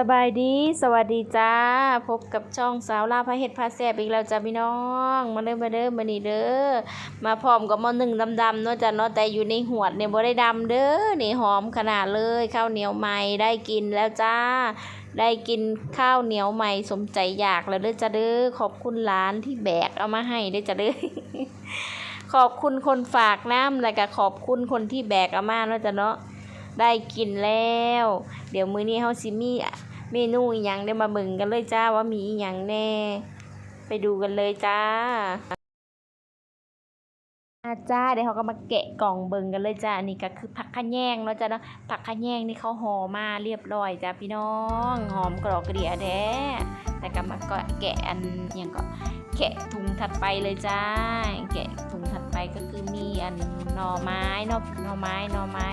สบายดี สวัสดีจ้า พบกับช่องสาวลาพระเห็ดพาแซบอีกแล้วจ้าพี่น้อง มาเด้อมมาเด้อมมานี่เด้อ มาพร้อมกับมอหนึ่งดำๆเนาะจ้ะเนาะแต่อยู่ในหวดเนี่ยบ่ได้ดำเด้อ นี่หอมขนาดเลยข้าวเหนียวใหม่ได้กินแล้วจ้า ได้กินข้าวเหนียวใหม่สมใจอยากแล้วเด้อจ้าเด้อ ขอบคุณหลานที่แบกเอามาให้เด้อจ้าเด้อขอบคุณคนฝากน้ำแล้วก็ขอบคุณคนที่แบกเอามาเนาะจ้ะเนาะ ได้กินแล้ว ดี๋ยวมื้อนี้เฮาสิมีเมนูอีหยังเดี๋ยวมาเบิ่งกันเลยจ้าว่ามีอีหยังแน่ ไปดูกันเลยจ้าอาจ้าเดี๋ยวเขาก็มาแกะกล่องเบิงกันเลยจ้าอันนี้ก็คือผักขะแยงเนาะจ้าเนาะผักขะแยงนี่เขาห่อมาเรียบร้อยจ้าพี่น้องหอมกรอบกระเดียแท้แต่ก็มาก็แกะอันหยังก็แกะถุงถัดไปเลยจ้า แกะถุงถัดไปก็คือมีอันหน่อไม้เนาะหน่อไม้หน่อไม้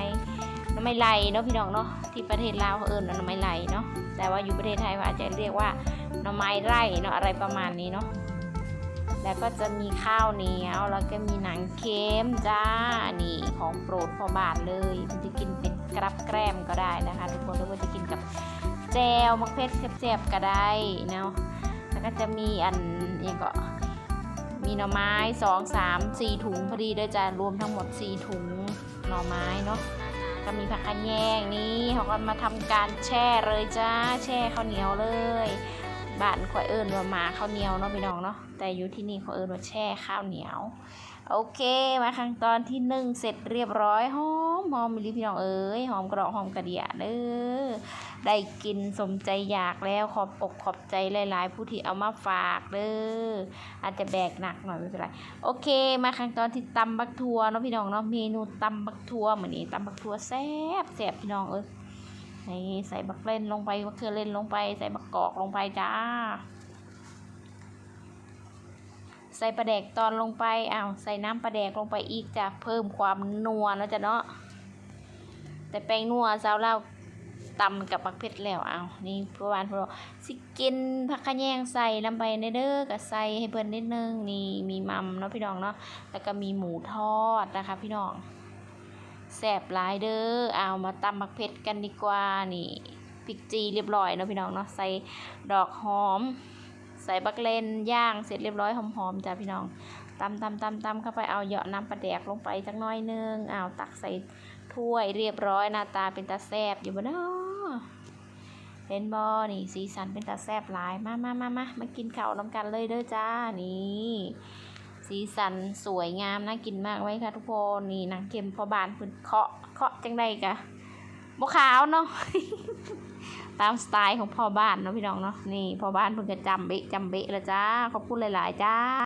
ไม้ไหลเนาะพี่น้องเนาะที่ประเทศลาวเขาเอิ้นว่าหน่อไม้ไหลเนาะแต่ว่าอยู่ประเทศไทยเขาอาจจะเรียกว่าหน่อไม้ไร่เนาะอะไรประมาณนี้เนาะแล้วก็จะมีข้าวเหนียวแล้วก็มีหนังเค็มจ้านี่ของโปรดพอบาทเลยมันจะกินเป็นกรับแกล้มก็ได้นะคะ ทุกคนหรือว่าจะกินกับแจวมะเขือเทศแซ่บๆก็ได้เนาะแล้วก็จะมีอันนี้ก็มีหน่อไม้สองสามสี่ถุงพอดีเลยจ้ารวมทั้งหมดสี่ถุงหน่อไม้เนาะ ก็มีผักกระแยงนี่เขาก็มาทำการแช่เลยจ้าแช่ข้าวเหนียวเลยบ้านข่อยเอิญว่ามาข้าวเหนียวเนาะพี่น้องเนาะแต่อยู่ที่นี่เขาเอิญว่าแช่ข้าวเหนียว โอเค มาขั้นตอนที่หนึ่งเสร็จเรียบร้อยหอมหอมมิลลิพี่น้องเอ้ยหอมกระดอกหอมกระเดียเด้อได้กินสมใจอยากแล้วขอบอกขอบใจหลายๆ ผู้ที่เอามาฝากเด้ออาจจะแบกหนักหน่อยไม่เป็นไรโอเค มาขั้นตอนที่ตำบักทัวเนาะพี่น้องเนาะเมนูตำบักทัวเหมือนนี้ตำบักทัวแซ่บแซ่บพี่น้องเอ้ยนี่ใส่บักเล่นลงไปมะเขือเล่นลงไป ใส่บักกอกลงไปจ้า ใส่ปลาแดกตอนลงไปอ้าวใส่น้ำปลาแดกลงไปอีกจะเพิ่มความนัวเนาะจ้ะเนาะแต่แป้งนัวสาวเราตำกับผักเผ็ดแล้วเอ้านี่เพื่อวานพื่อสิกินผักขะแยงใส่ลงไปในเด้อกับใส่ให้เพิ่นนิดนึงนี่มีมัมเนาะพี่น้องเนาะแล้วก็มีหมูทอดนะคะพี่น้องแซ่บหลายเด้อเอามาตำผักเผ็ดกันดีกว่านี่พริกจีเรียบร้อยเนาะพี่น้องเนาะใส่ดอกหอม ใส่บักเลนย่างเสร็จเรียบร้อยหอมๆจ้ะพี่น้องตำตำตำตำเข้าไปเอาเหยาะน้ำปลาแดกลงไปจักน้อยนึงเอาตักใส่ถ้วยเรียบร้อยหน้าตาเป็นตาแซบอยู่บ่เนาะเห็นบอนี่สีสันเป็นตาแซบหลายมามามามามากินข้าวน้ำกันเลยเด้อจ้านี่สีสันสวยงามน่ากินมากไว้ค่ะทุกคนนี่นางเข็มพอบานพื้นเคาะเคาะจังใดกะบ่ขาวเนาะ ตามสไตล์ของพ่อบ้านเนาะพี่น้องเนาะนี่พ่อบ้านเพิ่งจะจำเบะจำเบะแล้วจ้าขอบคุณหลาย ๆ จ้า